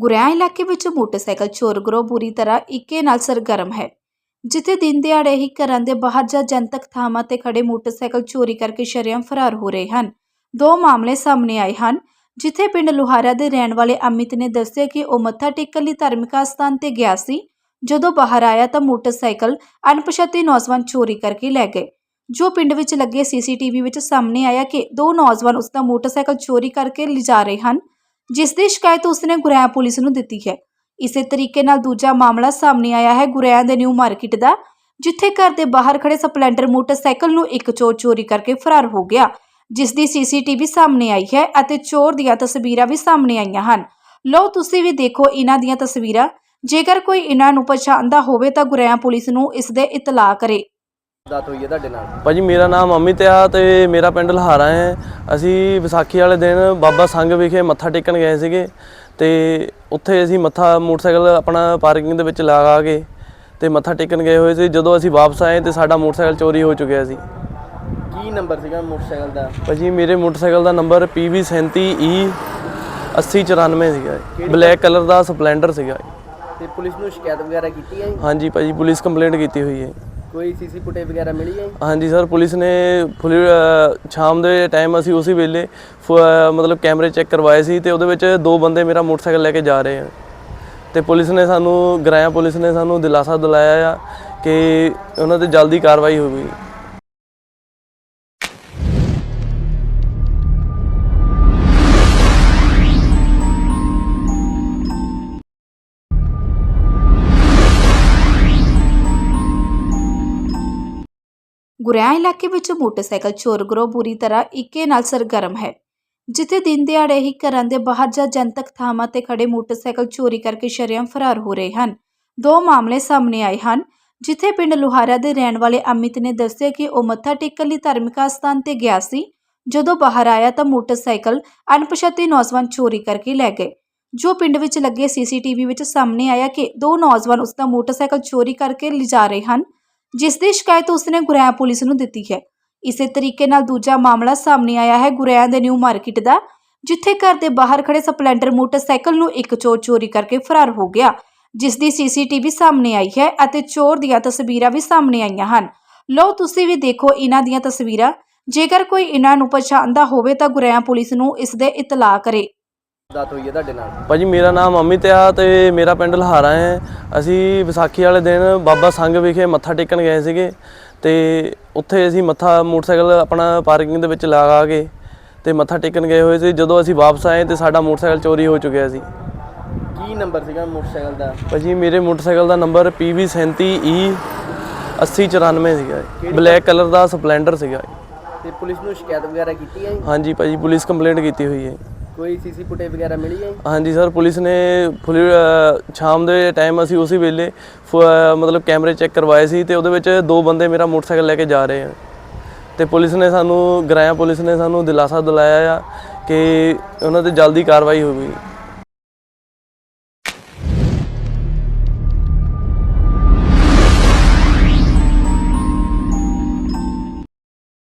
ਗੁਰੇਆ ਇਲਾਕੇ ਵਿੱਚ ਮੋਟਰਸਾਈਕਲ ਚੋਰ ਗਰੋਹ ਬੁਰੀ ਤਰ੍ਹਾਂ ਇੱਕੇ ਨਾਲ ਸਰਗਰਮ ਹੈ। ਜਿੱਥੇ ਦਿਨ ਦਿਹਾੜੇ ਹੀ ਘਰਾਂ ਦੇ ਬਾਹਰ ਜਾਂ ਜਨਤਕ ਥਾਵਾਂ ਤੇ ਖੜੇ ਮੋਟਰਸਾਈਕਲ ਚੋਰੀ ਕਰਕੇ ਸ਼ਰੇਆਮ ਫਰਾਰ ਹੋ ਰਹੇ ਹਨ। ਦੋ ਮਾਮਲੇ ਸਾਹਮਣੇ ਆਏ ਹਨ, ਜਿੱਥੇ ਪਿੰਡ ਲੁਹਾਰਾ ਦੇ ਰਹਿਣ ਵਾਲੇ ਅਮਿਤ ਨੇ ਦੱਸਿਆ ਕਿ ਉਹ ਮੱਥਾ ਟੇਕਣ ਲਈ ਧਾਰਮਿਕ ਸਥਾਨ ਤੇ ਗਿਆ ਸੀ। ਜਦੋਂ ਬਾਹਰ ਆਇਆ ਤਾਂ ਮੋਟਰਸਾਈਕਲ ਅਣਪਛਾਤੇ ਨੌਜਵਾਨ ਚੋਰੀ ਕਰਕੇ ਲੈ ਗਏ। ਜੋ ਪਿੰਡ ਵਿੱਚ ਲੱਗੇ ਸੀਸੀਟੀਵੀ ਵਿੱਚ ਸਾਹਮਣੇ ਆਇਆ ਕਿ ਦੋ ਨੌਜਵਾਨ ਉਸ ਦਾ ਮੋਟਰਸਾਈਕਲ ਚੋਰੀ ਕਰਕੇ ਲਿਜਾ ਰਹੇ ਹਨ। ਜਿਸ ਦੀ ਸ਼ਿਕਾਇਤ ਉਸਨੇ ਗੁਰੇਆ ਪੁਲਿਸ ਨੂੰ ਦਿੱਤੀ ਹੈ। ਇਸੇ ਤਰੀਕੇ ਨਾਲ ਦੂਜਾ ਮਾਮਲਾ ਸਾਹਮਣੇ ਆਇਆ ਹੈ ਗੁਰੇਆ ਦੇ ਨਿਊ ਮਾਰਕੀਟ ਦਾ, ਜਿੱਥੇ ਘਰ ਦੇ ਬਾਹਰ ਖੜੇ ਸਪਲੈਂਡਰ ਮੋਟਰਸਾਈਕਲ ਨੂੰ ਇੱਕ ਚੋਰ ਚੋਰੀ ਕਰਕੇ ਫਰਾਰ ਹੋ ਗਿਆ। ਜਿਸ ਦੀ ਸੀਸੀਟੀਵੀ ਸਾਹਮਣੇ ਆਈ ਹੈ ਅਤੇ ਚੋਰ ਦੀਆਂ ਤਸਵੀਰਾਂ ਵੀ ਸਾਹਮਣੇ ਆਈਆਂ ਹਨ। ਲਓ, ਤੁਸੀਂ ਵੀ ਦੇਖੋ ਇਹਨਾਂ ਦੀਆਂ ਤਸਵੀਰਾਂ। ਜੇਕਰ ਕੋਈ ਇਹਨਾਂ ਨੂੰ ਪਛਾਣਦਾ ਹੋਵੇ ਤਾਂ ਗੁਰੇਆ ਪੁਲਿਸ ਨੂੰ ਇਸ ਦੇ ਇਤਲਾਹ ਕਰੇ। ਦਾਤ ਹੋਈ ਹੈ ਤੁਹਾਡੇ ਨਾਲ ਭਾਜੀ ਮੇਰਾ ਨਾਮ ਅਮਿਤ ਆ ਤੇ ਮੇਰਾ ਪਿੰਡ ਲਹਾਰਾ ਹੈ ਅਸੀਂ ਵਿਸਾਖੀ ਵਾਲੇ ਦਿਨ ਬਾਬਾ ਸੰਘ ਵਿਖੇ ਮੱਥਾ ਟੇਕਣ ਗਏ ਸੀਗੇ ਤੇ ਉੱਥੇ ਅਸੀਂ ਮੱਥਾ ਮੋਟਰਸਾਈਕਲ ਆਪਣਾ ਪਾਰਕਿੰਗ ਦੇ ਵਿੱਚ ਲਗਾ ਕੇ ਤੇ ਮੱਥਾ ਟੇਕਣ ਗਏ ਹੋਏ ਸੀ ਜਦੋਂ ਅਸੀਂ ਵਾਪਸ ਆਏ ਤੇ ਸਾਡਾ ਮੋਟਰਸਾਈਕਲ ਚੋਰੀ ਹੋ ਚੁੱਕਿਆ ਸੀ ਕੀ ਨੰਬਰ ਸੀਗਾ ਮੋਟਰਸਾਈਕਲ ਦਾ ਭਾਜੀ ਮੇਰੇ ਮੋਟਰਸਾਈਕਲ ਦਾ ਨੰਬਰ PV37E 8094 ਸੀਗਾ। ਬਲੈਕ ਕਲਰ ਦਾ ਸਪਲੈਂਡਰ ਸੀਗਾ। ਤੇ ਪੁਲਿਸ ਨੂੰ ਸ਼ਿਕਾਇਤ ਵਗੈਰਾ ਕੀਤੀ ਹੈ ਜੀ? ਹਾਂਜੀ ਭਾਜੀ ਪੁਲਿਸ ਕੰਪਲੇਂਟ ਕੀਤੀ ਹੋਈ ਹੈ ਕੋਈ ਸੀਸੀ ਫੁਟੇਜ ਵਗੈਰਾ ਮਿਲੀ ਹੈ? ਹਾਂਜੀ ਸਰ, ਪੁਲਿਸ ਨੇ ਫੁੱਲ ਸ਼ਾਮ ਦੇ ਟਾਈਮ ਅਸੀਂ ਉਸੇ ਵੇਲੇ ਫ- ਮਤਲਬ ਕੈਮਰੇ ਚੈੱਕ ਕਰਵਾਏ ਸੀ ਤੇ ਉਹਦੇ ਵਿੱਚ ਦੋ ਬੰਦੇ ਮੇਰਾ ਮੋਟਰਸਾਈਕਲ ਲੈ ਕੇ ਜਾ ਰਹੇ ਆ। ਤੇ ਪੁਲਿਸ ਨੇ ਸਾਨੂੰ ਗਰਾਇਆ ਪੁਲਿਸ ਨੇ ਸਾਨੂੰ ਦਿਲਾਸਾ ਦਿਲਾਇਆ ਆ ਕਿ ਉਹਨਾਂ ਤੇ ਜਲਦੀ ਕਾਰਵਾਈ ਹੋਵੇਗੀ ਗੁਰੇਆ ਇਲਾਕੇ ਵਿੱਚ ਮੋਟਰਸਾਈਕਲ ਚੋਰ ਗਰੋਹ ਬੁਰੀ ਤਰ੍ਹਾਂ ਇੱਕੇ ਨਾਲ ਸਰਗਰਮ ਹੈ, ਜਿੱਥੇ ਦਿਨ ਦਿਹਾੜੇ ਹੀ ਘਰਾਂ ਦੇ ਬਾਹਰ ਜਾਂ ਜਨਤਕ ਥਾਵਾਂ ਤੇ ਖੜੇ ਮੋਟਰਸਾਈਕਲ ਚੋਰੀ ਕਰਕੇ ਸ਼ਰੇਆਮ ਫਰਾਰ ਹੋ ਰਹੇ ਹਨ। ਦੋ ਮਾਮਲੇ ਸਾਹਮਣੇ ਆਏ ਹਨ, ਜਿੱਥੇ ਪਿੰਡ ਲੁਹਾਰਾ ਦੇ ਰਹਿਣ ਵਾਲੇ ਅਮਿਤ ਨੇ ਦੱਸਿਆ ਕਿ ਉਹ ਮੱਥਾ ਟੇਕਣ ਲਈ ਧਾਰਮਿਕ ਸਥਾਨ ਤੇ ਗਿਆ ਸੀ। ਜਦੋਂ ਬਾਹਰ ਆਇਆ ਤਾਂ ਮੋਟਰਸਾਈਕਲ ਅਣਪਛਾਤੇ ਨੌਜਵਾਨ ਚੋਰੀ ਕਰਕੇ ਲੈ ਗਏ। ਜੋ ਪਿੰਡ ਵਿੱਚ ਲੱਗੇ ਸੀਸੀਟੀਵੀ ਵਿੱਚ ਸਾਹਮਣੇ ਆਇਆ ਕਿ ਦੋ ਨੌਜਵਾਨ ਉਸ ਦਾ ਮੋਟਰਸਾਈਕਲ ਚੋਰੀ ਕਰਕੇ ਲਿਜਾ ਰਹੇ ਹਨ। ਜਿਸ ਦੀ ਸ਼ਿਕਾਇਤ ਉਸਨੇ ਗੁਰੇਆ ਪੁਲਿਸ ਨੂੰ ਦਿੱਤੀ ਹੈ। ਇਸੇ ਤਰੀਕੇ ਨਾਲ ਦੂਜਾ ਮਾਮਲਾ ਸਾਹਮਣੇ ਆਇਆ ਹੈ ਗੁਰੇਆ ਦੇ ਨਿਊ ਮਾਰਕੀਟ ਦਾ, ਜਿੱਥੇ ਘਰ ਦੇ ਬਾਹਰ ਖੜੇ ਸਪਲੈਂਡਰ ਮੋਟਰਸਾਈਕਲ ਨੂੰ ਇੱਕ ਚੋਰ ਚੋਰੀ ਕਰਕੇ ਫਰਾਰ ਹੋ ਗਿਆ। ਜਿਸ ਦੀ ਸੀਸੀਟੀਵੀ ਸਾਹਮਣੇ ਆਈ ਹੈ ਅਤੇ ਚੋਰ ਦੀਆਂ ਤਸਵੀਰਾਂ ਵੀ ਸਾਹਮਣੇ ਆਈਆਂ ਹਨ। ਲਓ, ਤੁਸੀਂ ਵੀ ਦੇਖੋ ਇਹਨਾਂ ਦੀਆਂ ਤਸਵੀਰਾਂ। ਜੇਕਰ ਕੋਈ ਇਹਨਾਂ ਨੂੰ ਪਛਾਣਦਾ ਹੋਵੇ ਤਾਂ ਗੁਰੇਆ ਪੁਲਿਸ ਨੂੰ ਇਸ ਦੇ ਇਤਲਾਹ ਕਰੇ। ਦਾਤ ਹੋਈ ਹੈ ਤੁਹਾਡੇ ਨਾਲ ਭਾਜੀ ਮੇਰਾ ਨਾਮ ਅਮਿਤ ਆ ਤੇ ਮੇਰਾ ਪਿੰਡ ਲਹਾਰਾ ਹੈ ਅਸੀਂ ਵਿਸਾਖੀ ਵਾਲੇ ਦਿਨ ਬਾਬਾ ਸੰਘ ਵਿਖੇ ਮੱਥਾ ਟੇਕਣ ਗਏ ਸੀਗੇ ਤੇ ਉੱਥੇ ਅਸੀਂ ਮੱਥਾ ਮੋਟਰਸਾਈਕਲ ਆਪਣਾ ਪਾਰਕਿੰਗ ਦੇ ਵਿੱਚ ਲਗਾ ਕੇ ਤੇ ਮੱਥਾ ਟੇਕਣ ਗਏ ਹੋਏ ਸੀ ਜਦੋਂ ਅਸੀਂ ਵਾਪਸ ਆਏ ਤੇ ਸਾਡਾ ਮੋਟਰਸਾਈਕਲ ਚੋਰੀ ਹੋ ਚੁੱਕਿਆ ਸੀ ਕੀ ਨੰਬਰ ਸੀਗਾ ਮੋਟਰਸਾਈਕਲ ਦਾ ਭਾਜੀ ਮੇਰੇ ਮੋਟਰਸਾਈਕਲ ਦਾ ਨੰਬਰ PV37E 8094 ਸੀਗਾ। ਬਲੈਕ ਕਲਰ ਦਾ ਸਪਲੈਂਡਰ ਸੀਗਾ। ਤੇ ਪੁਲਿਸ ਨੂੰ ਸ਼ਿਕਾਇਤ ਵਗੈਰਾ ਕੀਤੀ ਹੈ? ਹਾਂਜੀ ਭਾਜੀ ਪੁਲਿਸ ਕੰਪਲੇਂਟ ਕੀਤੀ ਹੋਈ ਹੈ ਕੋਈ ਸੀਸੀ ਫੁਟੇਜ ਵਗੈਰਾ ਮਿਲੀ ਹੈ? ਹਾਂਜੀ ਸਰ, ਪੁਲਿਸ ਨੇ ਫੁੱਲ ਸ਼ਾਮ ਦੇ ਟਾਈਮ ਅਸੀਂ ਉਸੇ ਵੇਲੇ ਫ- ਮਤਲਬ ਕੈਮਰੇ ਚੈੱਕ ਕਰਵਾਏ ਸੀ ਤੇ ਉਹਦੇ ਵਿੱਚ ਦੋ ਬੰਦੇ ਮੇਰਾ ਮੋਟਰਸਾਈਕਲ ਲੈ ਕੇ ਜਾ ਰਹੇ ਆ। ਤੇ ਪੁਲਿਸ ਨੇ ਸਾਨੂੰ, ਗਰਾਇਆ ਪੁਲਿਸ ਨੇ ਸਾਨੂੰ ਦਿਲਾਸਾ ਦਿਲਾਇਆ ਆ ਕਿ ਉਹਨਾਂ ਤੇ ਜਲਦੀ ਕਾਰਵਾਈ ਹੋਵੇਗੀ।